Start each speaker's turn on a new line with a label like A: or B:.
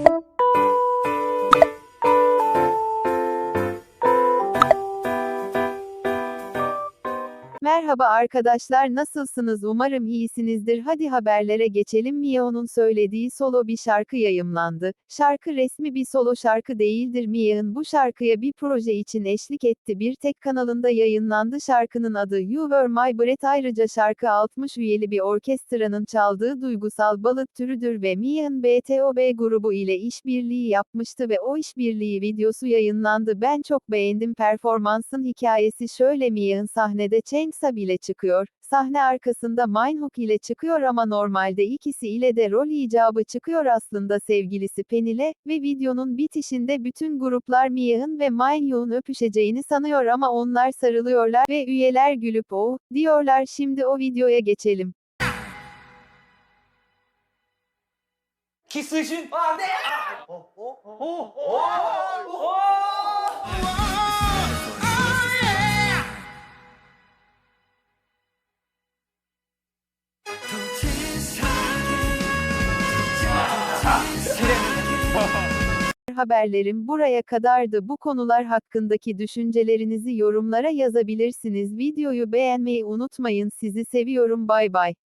A: you. Merhaba arkadaşlar nasılsınız? Umarım iyisinizdir. Hadi haberlere geçelim. Mia'nın söylediği solo bir şarkı yayımlandı. Şarkı resmi bir solo şarkı değildir. Mia'nın bu şarkıya bir proje için eşlik etti. Bir tek kanalında yayınlandı şarkının adı You Were My Breath. Ayrıca şarkı 60 üyeli bir orkestranın çaldığı duygusal balık türüdür ve Mia'nın BTOB grubu ile işbirliği yapmıştı ve o işbirliği videosu yayınlandı. Ben çok beğendim performansın hikayesi. Şöyle Mia'nın sahnede Changsa bile çıkıyor, sahne arkasında Minhook ile çıkıyor ama normalde ikisi ile de rol icabı çıkıyor aslında sevgilisi Penile ve videonun bitişinde bütün gruplar Mia'nın ve Minhook'un öpüşeceğini sanıyor ama onlar sarılıyorlar ve üyeler gülüp oh, diyorlar şimdi o videoya geçelim.
B: 키스신? 아, 네! 아! 어, 어, 어, 어,
A: Haberlerim buraya kadardı. Bu konular hakkındaki düşüncelerinizi yorumlara yazabilirsiniz. Videoyu beğenmeyi unutmayın. Sizi seviyorum. Bay bay.